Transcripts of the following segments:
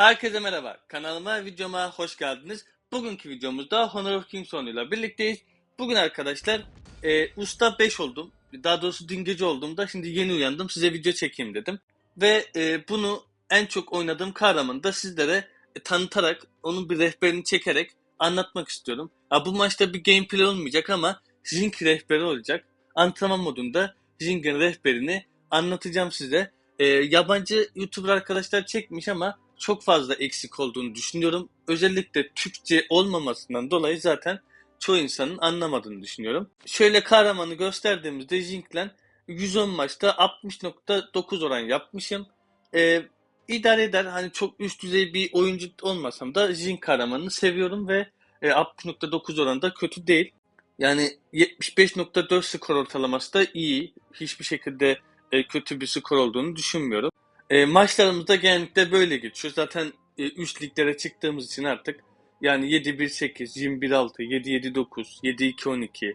Herkese merhaba. Kanalıma, videoma hoş geldiniz. Bugünkü videomuzda Honor of Kings oyunuyla birlikteyiz. Bugün arkadaşlar e, Usta 5 oldum. Daha doğrusu dün gece olduğumda şimdi yeni uyandım. Size video çekeyim dedim. Ve e, bunu en çok oynadığım kahramanı da sizlere e, tanıtarak, onun bir rehberini çekerek anlatmak istiyorum. Ya, bu maçta bir gameplay olmayacak ama Jink rehberi olacak. Antrenman modunda Jink'in rehberini anlatacağım size. E, yabancı YouTuber arkadaşlar çekmiş ama çok fazla eksik olduğunu düşünüyorum. Özellikle Türkçe olmamasından dolayı zaten çoğu insanın anlamadığını düşünüyorum. Şöyle kahramanı gösterdiğimizde Jink'le 110 maçta 60.9 oran yapmışım. Ee, idare eder. Hani çok üst düzey bir oyuncu olmasam da Jink kahramanını seviyorum ve e, 60.9 oran kötü değil. Yani 75.4 skor ortalaması da iyi. Hiçbir şekilde e, kötü bir skor olduğunu düşünmüyorum. E, maçlarımız da genellikle böyle geçiyor. Zaten e, liglere çıktığımız için artık yani 7-1-8, 21-6, 7-7-9, 7-2-12,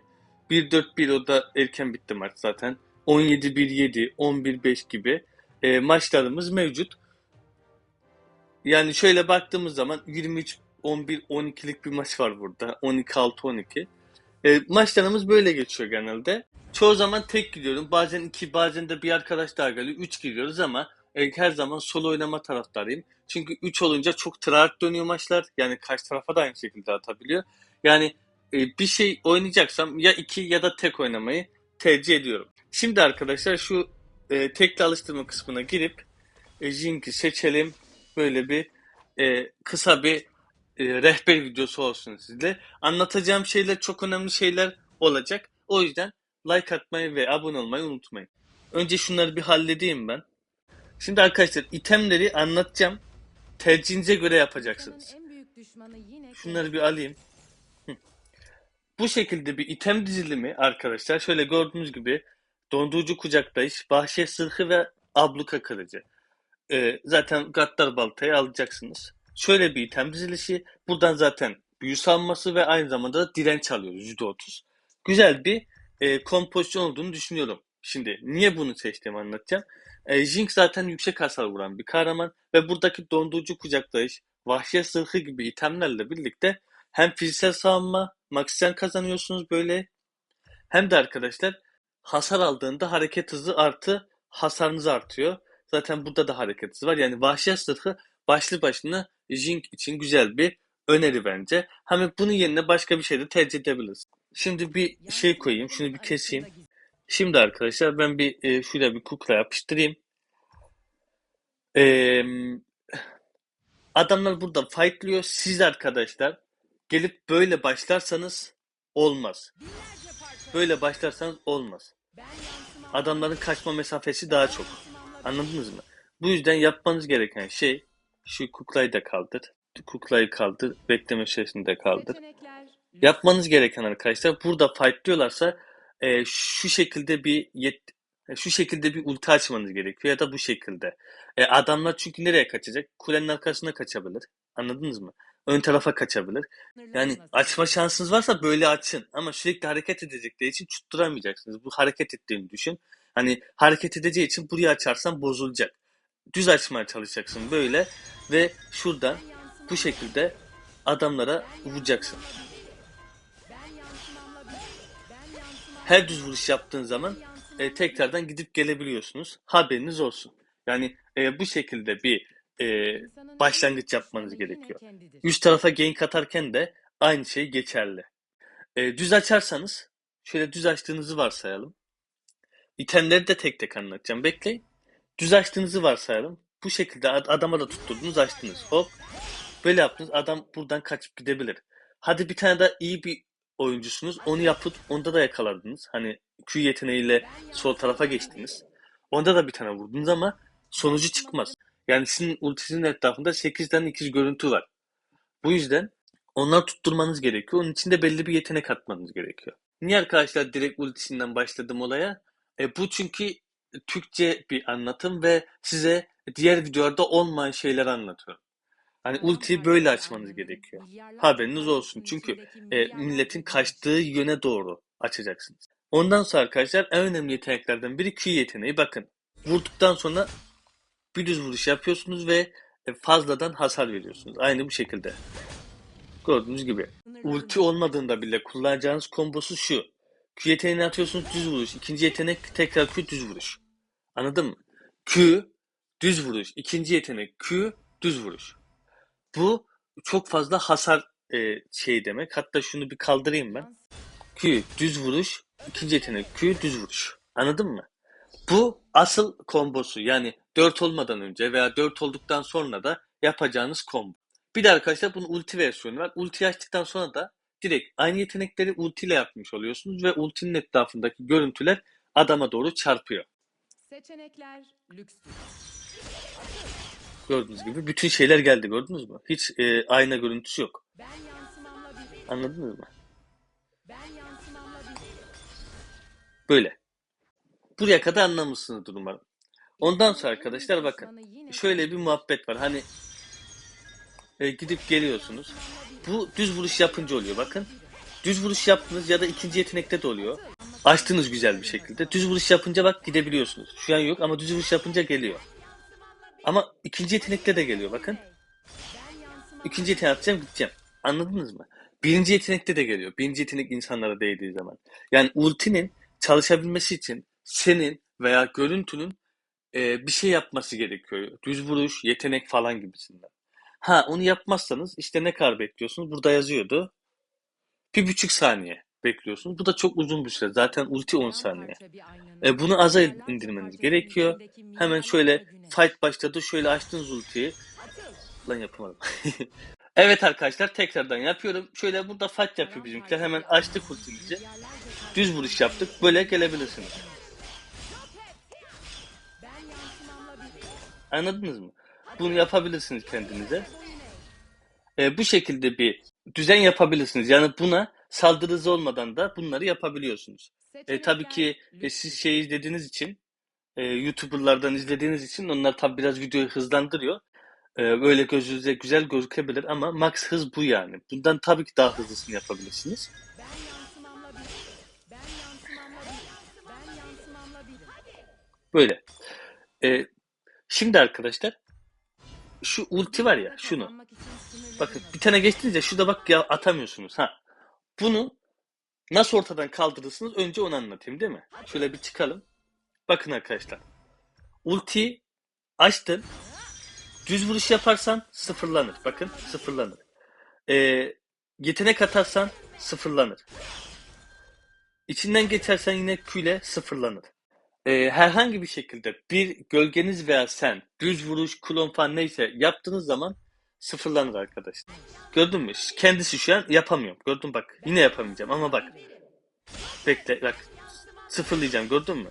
1-4-1 o da erken bitti maç zaten. 17-1-7, 11-5 gibi e, maçlarımız mevcut. Yani şöyle baktığımız zaman 23 11 12'lik bir maç var burada. 12 6 12. E, maçlarımız böyle geçiyor genelde. Çoğu zaman tek gidiyorum. Bazen iki, bazen de bir arkadaş daha geliyor. Üç gidiyoruz ama her zaman solo oynama taraftarıyım. Çünkü 3 olunca çok tryhard dönüyor maçlar. Yani karşı tarafa da aynı şekilde atabiliyor. Yani e, bir şey oynayacaksam ya 2 ya da tek oynamayı tercih ediyorum. Şimdi arkadaşlar şu e, tekli alıştırma kısmına girip e, Jink'i seçelim. Böyle bir e, kısa bir e, rehber videosu olsun sizde. Anlatacağım şeyler çok önemli şeyler olacak. O yüzden like atmayı ve abone olmayı unutmayın. Önce şunları bir halledeyim ben. Şimdi arkadaşlar itemleri anlatacağım. Tercihinize göre yapacaksınız. Şunları bir alayım. Bu şekilde bir item dizilimi arkadaşlar şöyle gördüğünüz gibi dondurucu kucaklayış, bahşiş sırhı ve abluka kırıcı. Ee, zaten gaddar baltayı alacaksınız. Şöyle bir item dizilişi. Buradan zaten büyü salması ve aynı zamanda da direnç alıyoruz %30. Güzel bir e, kompozisyon olduğunu düşünüyorum. Şimdi niye bunu seçtiğimi anlatacağım. E, Jink zaten yüksek hasar vuran bir kahraman ve buradaki dondurucu kucaklayış, vahşet sırhı gibi itemlerle birlikte hem fiziksel savunma, maksiyen kazanıyorsunuz böyle hem de arkadaşlar hasar aldığında hareket hızı artı hasarınız artıyor. Zaten burada da hareket hızı var. Yani vahşet sırhı başlı başına Jink için güzel bir öneri bence. Hani bunun yerine başka bir şey de tercih edebiliriz. Şimdi bir şey koyayım. Şunu bir keseyim. Şimdi arkadaşlar ben bir e, şuraya bir kukla yapıştırayım. E, adamlar burada fightlıyor. Siz arkadaşlar gelip böyle başlarsanız olmaz. Böyle başlarsanız olmaz. Adamların kaçma mesafesi daha çok. Anladınız mı? Bu yüzden yapmanız gereken şey şu kuklayı da kaldır. Kuklayı kaldır. Bekleme süresini de kaldır. Yapmanız gereken arkadaşlar burada fightlıyorlarsa e, şu şekilde bir yet, şu şekilde bir ulti açmanız gerekiyor ya da bu şekilde. E, adamlar çünkü nereye kaçacak? Kulenin arkasına kaçabilir. Anladınız mı? Ön tarafa kaçabilir. Yani açma şansınız varsa böyle açın. Ama sürekli hareket edecekleri için tutturamayacaksınız. Bu hareket ettiğini düşün. Hani hareket edeceği için buraya açarsan bozulacak. Düz açmaya çalışacaksın böyle ve şuradan bu şekilde adamlara vuracaksın. Her düz vuruş yaptığın zaman e, tekrardan gidip gelebiliyorsunuz. Haberiniz olsun. Yani e, bu şekilde bir e, başlangıç yapmanız gerekiyor. Üst tarafa gank atarken de aynı şey geçerli. E, düz açarsanız şöyle düz açtığınızı varsayalım. İtemleri de tek tek anlatacağım. Bekleyin. Düz açtığınızı varsayalım. Bu şekilde adama da tutturdunuz açtınız. Hop. Böyle yaptınız. Adam buradan kaçıp gidebilir. Hadi bir tane daha iyi bir oyuncusunuz. Onu yapıp onda da yakaladınız. Hani Q yeteneğiyle sol tarafa geçtiniz. Onda da bir tane vurdunuz ama sonucu çıkmaz. Yani sizin ultisinin etrafında 8 tane ikiz görüntü var. Bu yüzden onları tutturmanız gerekiyor. Onun için de belli bir yetenek atmanız gerekiyor. Niye arkadaşlar direkt ultisinden başladım olaya? E, bu çünkü Türkçe bir anlatım ve size diğer videolarda olmayan şeyler anlatıyorum. Hani ultiyi böyle açmanız gerekiyor. Haberiniz olsun. Çünkü e, milletin kaçtığı yöne doğru açacaksınız. Ondan sonra arkadaşlar en önemli yeteneklerden biri Q yeteneği. Bakın vurduktan sonra bir düz vuruş yapıyorsunuz ve e, fazladan hasar veriyorsunuz. Aynı bu şekilde. Gördüğünüz gibi. Ulti olmadığında bile kullanacağınız kombosu şu. Q yeteneğini atıyorsunuz düz vuruş. İkinci yetenek tekrar Q düz vuruş. Anladın mı? Q düz vuruş. İkinci yetenek Q düz vuruş. Bu çok fazla hasar e, şey demek. Hatta şunu bir kaldırayım ben. Q düz vuruş. ikinci yetenek Q düz vuruş. Anladın mı? Bu asıl kombosu. Yani 4 olmadan önce veya 4 olduktan sonra da yapacağınız combo. Bir de arkadaşlar bunun ulti versiyonu var. Ulti açtıktan sonra da direkt aynı yetenekleri ultiyle yapmış oluyorsunuz ve ultinin etrafındaki görüntüler adama doğru çarpıyor. Seçenekler lükstür. Gördüğünüz gibi bütün şeyler geldi gördünüz mü? Hiç e, ayna görüntüsü yok. Anladınız mı? Böyle. Buraya kadar anlamışsınızdır umarım. Ondan sonra arkadaşlar bakın. Şöyle bir muhabbet var. Hani e, gidip geliyorsunuz. Bu düz vuruş yapınca oluyor bakın. Düz vuruş yaptınız ya da ikinci yetenekte de oluyor. Açtınız güzel bir şekilde. Düz vuruş yapınca bak gidebiliyorsunuz. Şu an yok ama düz vuruş yapınca geliyor. Ama ikinci yetenekte de geliyor bakın. İkinci yetenek atacağım gideceğim. Anladınız mı? Birinci yetenekte de geliyor. Birinci yetenek insanlara değdiği zaman. Yani ultinin çalışabilmesi için senin veya görüntünün e, bir şey yapması gerekiyor. Düz vuruş, yetenek falan gibisinden. Ha onu yapmazsanız işte ne kadar bekliyorsunuz? Burada yazıyordu. Bir buçuk saniye bekliyorsunuz. Bu da çok uzun bir süre. Zaten ulti 10 saniye. E, bunu aza indirmeniz gerekiyor. Hemen şöyle fight başladı. Şöyle açtınız ultiyi. Lan yapamadım. evet arkadaşlar tekrardan yapıyorum. Şöyle burada fight yapıyor bizimkiler. Hemen açtık ultimizi. Düz vuruş yaptık. Böyle gelebilirsiniz. Anladınız mı? Bunu yapabilirsiniz kendinize. E, bu şekilde bir düzen yapabilirsiniz. Yani buna saldırı hızı olmadan da bunları yapabiliyorsunuz. E, tabii ki e, siz şey izlediğiniz için e, YouTuber'lardan izlediğiniz için onlar tabii biraz videoyu hızlandırıyor. E, böyle gözünüze güzel gözükebilir ama max hız bu yani. Bundan tabii ki daha hızlısını yapabilirsiniz. Böyle. E, şimdi arkadaşlar şu ulti var ya şunu. Bakın bir tane geçtiğinizde şurada bak ya atamıyorsunuz. Ha. Bunu nasıl ortadan kaldırırsınız önce onu anlatayım değil mi? Şöyle bir çıkalım. Bakın arkadaşlar. Ulti açtın. Düz vuruş yaparsan sıfırlanır. Bakın sıfırlanır. Ee, yetenek atarsan sıfırlanır. İçinden geçersen yine Q ile sıfırlanır. Ee, herhangi bir şekilde bir gölgeniz veya sen düz vuruş, klon falan neyse yaptığınız zaman sıfırlanır arkadaşlar. Gördün mü? Kendisi şu an yapamıyorum. Gördün bak. Yine yapamayacağım ama bak. Bekle bak. Sıfırlayacağım gördün mü?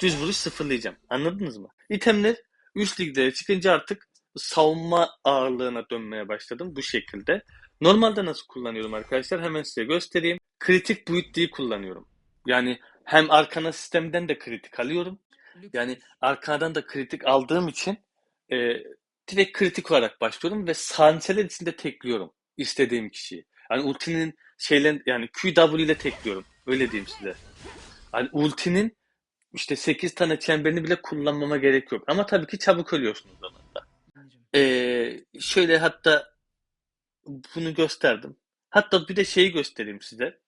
Düz vuruş sıfırlayacağım. Anladınız mı? İtemler üst liglere çıkınca artık savunma ağırlığına dönmeye başladım bu şekilde. Normalde nasıl kullanıyorum arkadaşlar? Hemen size göstereyim. Kritik boyut diye kullanıyorum. Yani hem arkana sistemden de kritik alıyorum. Yani arkadan da kritik aldığım için e, direkt kritik olarak başlıyorum ve saniyeler içinde tekliyorum istediğim kişiyi. Yani ultinin şeylen yani QW ile tekliyorum. Öyle diyeyim size. Yani ultinin işte 8 tane çemberini bile kullanmama gerek yok. Ama tabii ki çabuk ölüyorsunuz zamanında. Ee, şöyle hatta bunu gösterdim. Hatta bir de şeyi göstereyim size.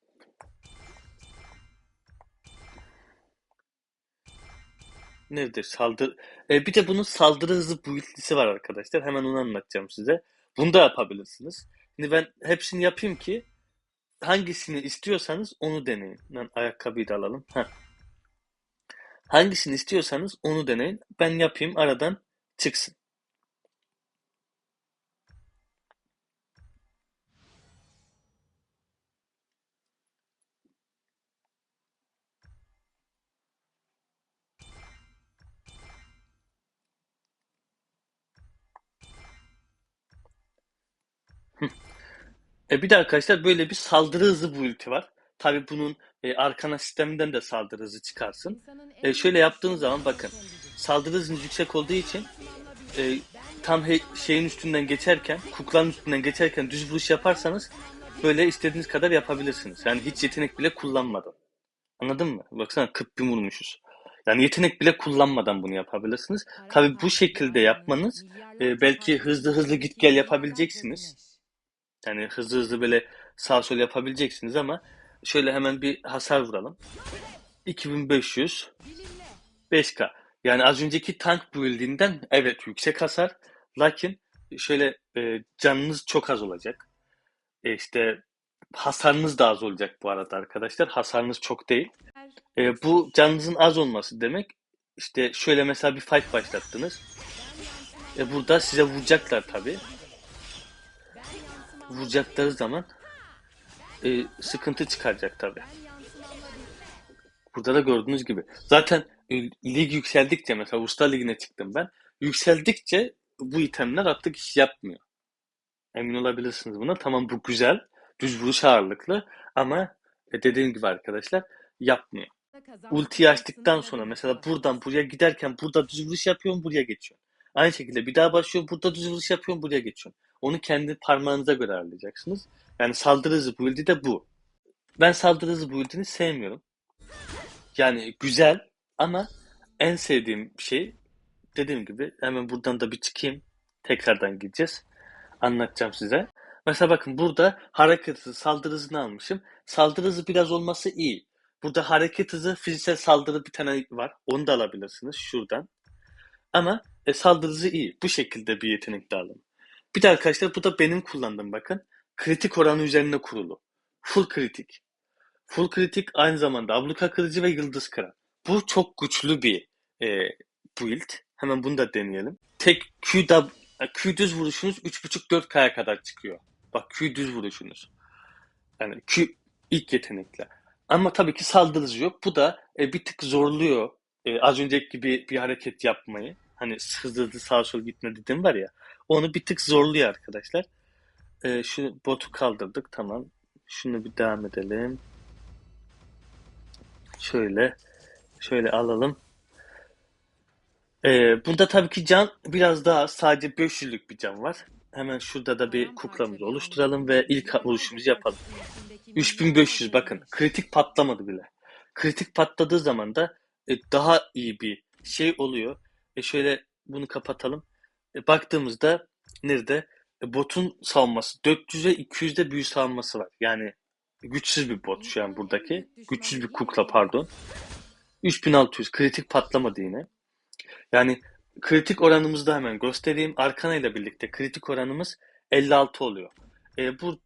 Nedir? Saldır. Ee, bir de bunun saldırı hızı build'lisi var arkadaşlar. Hemen onu anlatacağım size. Bunu da yapabilirsiniz. Şimdi ben hepsini yapayım ki hangisini istiyorsanız onu deneyin. Lan ayakkabıyı da alalım. Heh. Hangisini istiyorsanız onu deneyin. Ben yapayım aradan çıksın. E bir de arkadaşlar böyle bir saldırı hızı build'i var. Tabii bunun e, arkana sisteminden de saldırı hızı çıkarsın. E, şöyle yaptığınız zaman bakın. Saldırı hızınız yüksek olduğu için e, tam he- şeyin üstünden geçerken, kuklanın üstünden geçerken düz vuruş yaparsanız böyle istediğiniz kadar yapabilirsiniz. Yani hiç yetenek bile kullanmadan. Anladın mı? Baksana 40 bin vurmuşuz. Yani yetenek bile kullanmadan bunu yapabilirsiniz. Tabii bu şekilde yapmanız e, belki hızlı hızlı git gel yapabileceksiniz. Yani hızlı hızlı böyle sağ sol yapabileceksiniz ama şöyle hemen bir hasar vuralım. 2500 5K. Yani az önceki tank build'inden evet yüksek hasar. Lakin şöyle e, canınız çok az olacak. E, işte hasarınız da az olacak bu arada arkadaşlar. Hasarınız çok değil. E, bu canınızın az olması demek işte şöyle mesela bir fight başlattınız. E, burada size vuracaklar tabi. Vuracakları zaman e, sıkıntı çıkaracak tabi. Burada da gördüğünüz gibi. Zaten e, lig yükseldikçe mesela Usta Ligi'ne çıktım ben. Yükseldikçe bu itemler artık iş yapmıyor. Emin olabilirsiniz buna. Tamam bu güzel. Düz vuruş ağırlıklı ama e, dediğim gibi arkadaşlar yapmıyor. Ultiyi açtıktan sonra mesela buradan buraya giderken burada düz vuruş yapıyorum buraya geçiyorum. Aynı şekilde bir daha başlıyorum burada düz vuruş yapıyorum buraya geçiyorum. Onu kendi parmağınıza göre ayarlayacaksınız. Yani saldırı hızı build'i de bu. Ben saldırı hızı build'ini sevmiyorum. Yani güzel ama en sevdiğim şey dediğim gibi hemen buradan da bir çıkayım. Tekrardan gideceğiz. Anlatacağım size. Mesela bakın burada hareket hızı, saldırı hızını almışım. Saldırı hızı biraz olması iyi. Burada hareket hızı, fiziksel saldırı bir tane var. Onu da alabilirsiniz şuradan. Ama e, saldırı hızı iyi. Bu şekilde bir yetenek dağılımı. Bir de arkadaşlar bu da benim kullandığım bakın. Kritik oranı üzerine kurulu. Full kritik. Full kritik aynı zamanda abluka kırıcı ve yıldız kıran. Bu çok güçlü bir e, build. Hemen bunu da deneyelim. Tek Q, Q düz vuruşunuz 3.5-4K'ya kadar çıkıyor. Bak Q düz vuruşunuz. Yani Q ilk yetenekle. Ama tabii ki saldırıcı yok. Bu da e, bir tık zorluyor. E, az önceki gibi bir hareket yapmayı. Hani hızlı hızlı sağa sola gitme dedim var ya. Onu bir tık zorluyor arkadaşlar. E, şu botu kaldırdık tamam. Şunu bir devam edelim. Şöyle. Şöyle alalım. Ee, burada tabii ki can biraz daha. Sadece 500'lük bir can var. Hemen şurada da bir kuklamızı oluşturalım ve ilk vuruşumuzu yapalım. 3500 bakın. Kritik patlamadı bile. Kritik patladığı zaman da e, daha iyi bir şey oluyor. E şöyle bunu kapatalım. E, baktığımızda nerede? E, botun savunması 400'e 200'de büyü savunması var. Yani güçsüz bir bot şu an buradaki. Güçsüz bir kukla pardon. 3600 kritik patlamadı yine. Yani kritik oranımızı da hemen göstereyim. Arkana ile birlikte kritik oranımız 56 oluyor. E, bu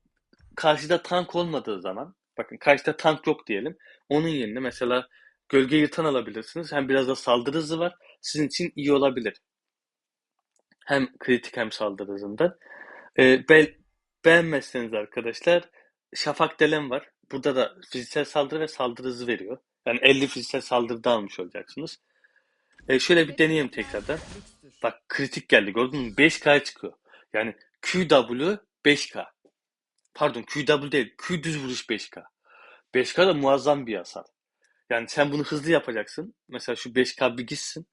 karşıda tank olmadığı zaman bakın karşıda tank yok diyelim. Onun yerine mesela gölge yırtan alabilirsiniz. Hem biraz da saldırı hızı var. Sizin için iyi olabilir. Hem kritik hem saldırı hızından. E, be beğenmezseniz arkadaşlar Şafak Delen var. Burada da fiziksel saldırı ve saldırı hızı veriyor. Yani 50 fiziksel saldırıda almış olacaksınız. E şöyle bir deneyeyim tekrardan. Bak kritik geldi gördün mü? 5K çıkıyor. Yani QW 5K. Pardon QW değil. Q düz vuruş 5K. 5K da muazzam bir hasar. Yani sen bunu hızlı yapacaksın. Mesela şu 5K bir gitsin.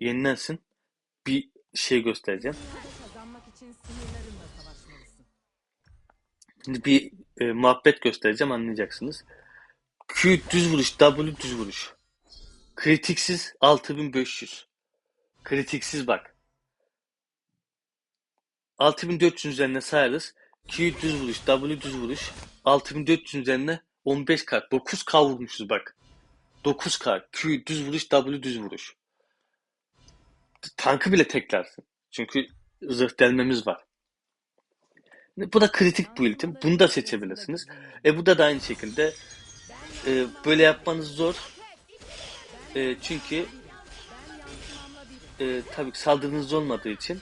Yenilensin. Bir şey göstereceğim. Şimdi bir e, muhabbet göstereceğim anlayacaksınız. Q düz vuruş, W düz vuruş. Kritiksiz 6500. Kritiksiz bak. 6400 üzerine sayarız. Q düz vuruş, W düz vuruş. 6400 üzerine 15K. 9K vurmuşuz bak. 9K. Q düz vuruş, W düz vuruş. Tankı bile teklersin. Çünkü zırh delmemiz var. Bu da kritik build'im. Bunu da seçebilirsiniz. E bu da da aynı şekilde e, böyle yapmanız zor. E, çünkü e, tabii ki saldırınız olmadığı için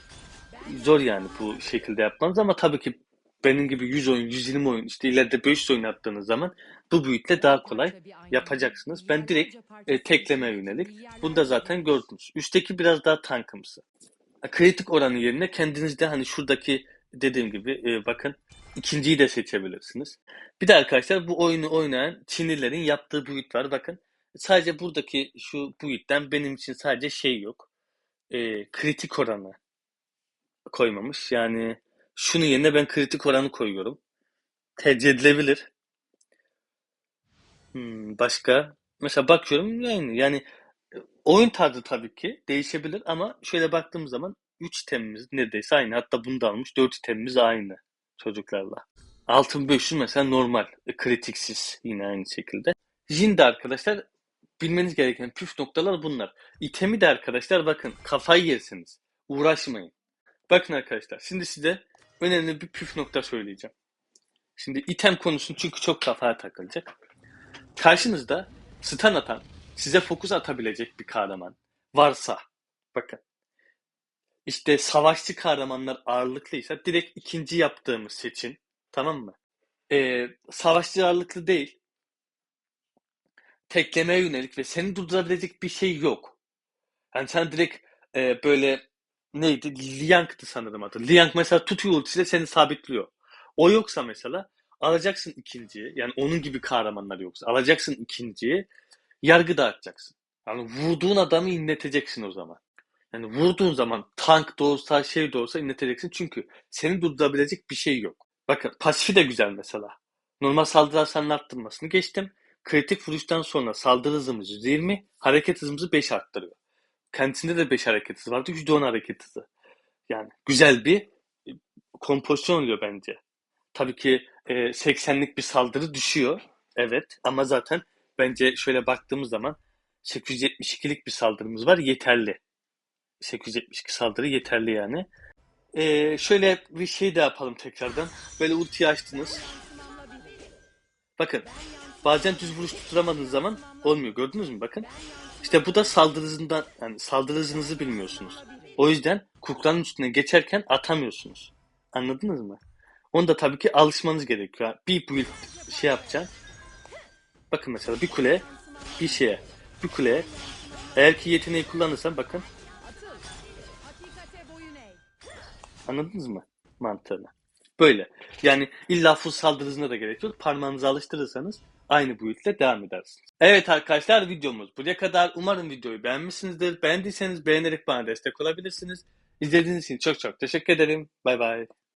zor yani bu şekilde yapmanız ama tabii ki benim gibi 100 oyun, 120 oyun, işte ileride 500 oyun attığınız zaman bu büyükle daha kolay yapacaksınız. Ben direkt e, tekleme yönelik. Bunu da zaten gördünüz. Üstteki biraz daha tankımsı. Kritik oranı yerine kendiniz de hani şuradaki dediğim gibi e, bakın ikinciyi de seçebilirsiniz. Bir de arkadaşlar bu oyunu oynayan Çinlilerin yaptığı büyüt var. Bakın sadece buradaki şu büyütten benim için sadece şey yok. E, kritik oranı koymamış. Yani şunun yerine ben kritik oranı koyuyorum. Tercih edilebilir. Hmm, başka? Mesela bakıyorum yani, yani Oyun tarzı tabii ki değişebilir ama şöyle baktığımız zaman 3 itemimiz neredeyse aynı. Hatta bunu da almış 4 itemimiz aynı çocuklarla. 6500 mesela normal. e, Kritiksiz yine aynı şekilde. Jin arkadaşlar bilmeniz gereken püf noktalar bunlar. İtemi de arkadaşlar bakın kafayı yersiniz. Uğraşmayın. Bakın arkadaşlar şimdi size önemli bir püf nokta söyleyeceğim. Şimdi item konusunu çünkü çok kafaya takılacak. Karşınızda stun atan, size fokus atabilecek bir kahraman varsa, bakın işte savaşçı kahramanlar ağırlıklıysa direkt ikinci yaptığımız seçin. Tamam mı? Ee, savaşçı ağırlıklı değil. Teklemeye yönelik ve seni durdurabilecek bir şey yok. Yani sen direkt e, böyle neydi? Liang'tı sanırım adı. Liang mesela tutuyor ultisiyle seni sabitliyor. O yoksa mesela alacaksın ikinciyi. Yani onun gibi kahramanlar yoksa. Alacaksın ikinciyi. Yargı dağıtacaksın. Yani vurduğun adamı inleteceksin o zaman. Yani vurduğun zaman tank da olsa şey de olsa inleteceksin. Çünkü seni durdurabilecek bir şey yok. Bakın pasifi de güzel mesela. Normal saldırı hasarını arttırmasını geçtim. Kritik vuruştan sonra saldırı hızımız 120, hareket hızımızı 5 arttırıyor. Kendisinde de 5 hareket hızı vardı. %10 hareket hızı. Yani güzel bir e, kompozisyon oluyor bence. Tabii ki e, 80'lik bir saldırı düşüyor. Evet ama zaten bence şöyle baktığımız zaman 872'lik bir saldırımız var yeterli. 872 saldırı yeterli yani. E, şöyle bir şey de yapalım tekrardan. Böyle ultiyi açtınız. Bakın bazen düz vuruş tutturamadığınız zaman olmuyor. Gördünüz mü? Bakın. İşte bu da saldırı hızından yani saldırı hızınızı bilmiyorsunuz. O yüzden kuklanın üstüne geçerken atamıyorsunuz. Anladınız mı? Onu da tabii ki alışmanız gerekiyor. Bir build şey yapacaksın. Bakın mesela bir kule bir şeye bir kuleye eğer ki yeteneği kullanırsan bakın anladınız mı mantığını? Böyle. Yani illa full saldırı hızına da gerek yok. Parmağınızı alıştırırsanız aynı build'le devam edersiniz. Evet arkadaşlar videomuz buraya kadar. Umarım videoyu beğenmişsinizdir. Beğendiyseniz beğenerek bana destek olabilirsiniz. İzlediğiniz için çok çok teşekkür ederim. Bay bay.